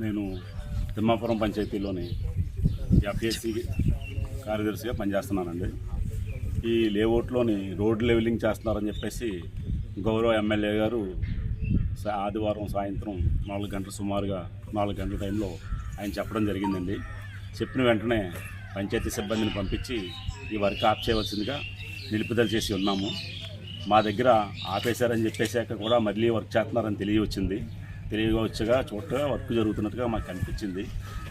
నేను తిమ్మాపురం పంచాయతీలోని ఎఫ్ఎస్సి కార్యదర్శిగా పనిచేస్తున్నానండి. ఈ లేఅవుట్లోని రోడ్ లెవెలింగ్ చేస్తున్నారని చెప్పేసి గౌరవ ఎమ్మెల్యే గారు ఆదివారం సాయంత్రం నాలుగు గంటల సుమారుగా నాలుగు గంటల టైంలో ఆయన చెప్పడం జరిగిందండి. చెప్పిన వెంటనే పంచాయతీ సిబ్బందిని పంపించి ఈ వర్క్ ఆఫ్ చేయవలసిందిగా నిలుపుదల చేసి ఉన్నాము. మా దగ్గర ఆపేశారని చెప్పేశాక కూడా మళ్ళీ వర్క్ చేస్తున్నారని తెలియవచ్చింది. తెలియవచ్చగా చూడగా వర్క్ జరుగుతున్నట్టుగా మాకు కనిపించింది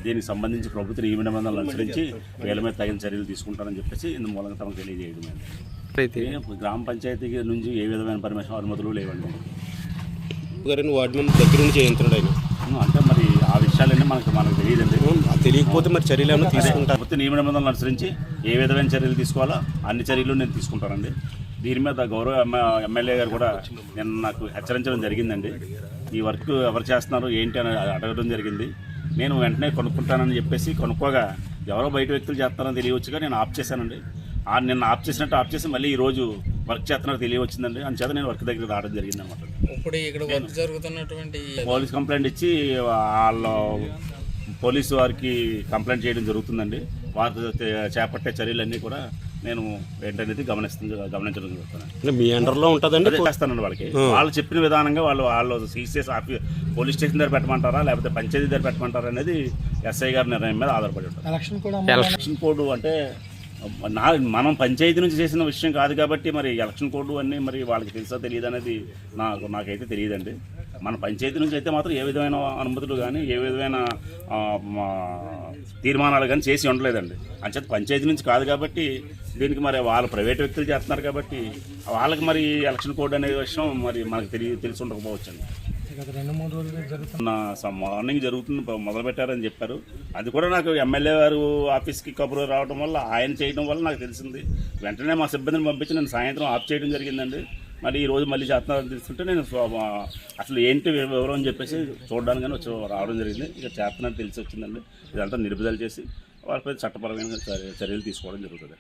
దీనికి సంబంధించి ప్రభుత్వ నియమ నిబంధనలు అనుసరించి వీళ్ళ మీద తగిన చర్యలు తీసుకుంటారని చెప్పేసి ఇందు మూలంగా తమకు తెలియజేయడం అయితే గ్రామ పంచాయతీ నుంచి ఏ విధమైన పర్మిషన్ అనుమతులు లేవండి. వార్డు మెంబర్ దగ్గర నుంచి చేయించాడు ఆయన. అంటే మరి ఆ విషయాలన్నీ మనకు మనకు తెలియదండి. తెలియకపోతే మరి చర్యలు ఏమైనా తీసుకుంటారు? నియమ నిబంధనలు అనుసరించి ఏ విధమైన చర్యలు తీసుకోవాలో అన్ని చర్యలు నేను తీసుకుంటానండి. దీని మీద గౌరవ ఎమ్మె- ఎమ్మెల్యే గారు కూడా నేను నాకు హెచ్చరించడం జరిగిందండి. ఈ వర్క్ ఎవరు చేస్తున్నారు ఏంటి అని అడగడం జరిగింది. నేను వెంటనే కొనుక్కుంటానని చెప్పేసి కొనుక్కోగా ఎవరో బయట వ్యక్తులు చేస్తున్నారని తెలియవచ్చుగా నేను ఆఫ్ చేశానండి. ఆ నిన్న ఆఫ్ చేసినట్టు ఆఫ్ చేసి మళ్ళీ ఈ రోజు వర్క్ చేస్తున్నారు తెలియవచ్చిందండి. అంచేత నేను వర్క్ దగ్గర రావడం జరిగింది అనమాట ఇప్పుడు ఇక్కడ వర్క్ జరుగుతున్నటువంటి పోలీస్ కంప్లైంట్ ఇచ్చి వాళ్ళ పోలీసు వారికి కంప్లైంట్ చేయడం జరుగుతుందండి. వారు చేపట్టే చర్యలన్నీ కూడా నేను ఏంటనేది గమనిస్తుంది గమనించడం జరుగుతుంది. అంటే మీ అండర్లో ఉంటుందండి చేస్తానండి వాళ్ళకి. వాళ్ళు చెప్పిన విధానంగా వాళ్ళు వాళ్ళు సీజ్ చేసి ఆఫీ పోలీస్ స్టేషన్ దగ్గర పెట్టమంటారా లేకపోతే పంచాయతీ దగ్గర పెట్టమంటారా అనేది ఎస్ఐ గారి నిర్ణయం మీద ఆధారపడి ఉంటుంది. ఎలక్షన్ కూడా అంటే నా మనం పంచాయతీ నుంచి చేసిన విషయం కాదు కాబట్టి మరి ఎలక్షన్ కోడ్ అన్నీ మరి వాళ్ళకి తెలుసా తెలియదు అనేది నాకు నాకైతే తెలియదండి. మన పంచాయతీ నుంచి అయితే మాత్రం ఏ విధమైన అనుమతులు కానీ ఏ విధమైన తీర్మానాలు కానీ చేసి ఉండలేదండి. అంచేత పంచాయతీ నుంచి కాదు కాబట్టి దీనికి మరి వాళ్ళు ప్రైవేట్ వ్యక్తులు చేస్తున్నారు కాబట్టి వాళ్ళకి మరి ఎలక్షన్ కోడ్ అనే విషయం మరి మనకు తెలియ తెలిసి నా స- మార్నింగ్ జరుగుతుంది మొదలు పెట్టారని చెప్పారు. అది కూడా నాకు ఎమ్మెల్యే గారు ఆఫీస్కి కబురు రావడం వల్ల ఆయన చేయడం వల్ల నాకు తెలిసింది. వెంటనే మా సిబ్బందిని పంపించి నేను సాయంత్రం ఆఫ్ చేయడం జరిగిందండి. మరి ఈ రోజు మళ్ళీ చేస్తున్నారని తెలుస్తుంటే నేను అసలు ఏంటి వివరం అని చెప్పేసి చూడడానికి వచ్చి రావడం జరిగింది. ఇక చేస్తున్నారని తెలిసి వచ్చిందండి ఇదంతా నిలుపుదల చేసి వాళ్ళపై చట్టపరమైన చర్యలు తీసుకోవడం జరుగుతుంది.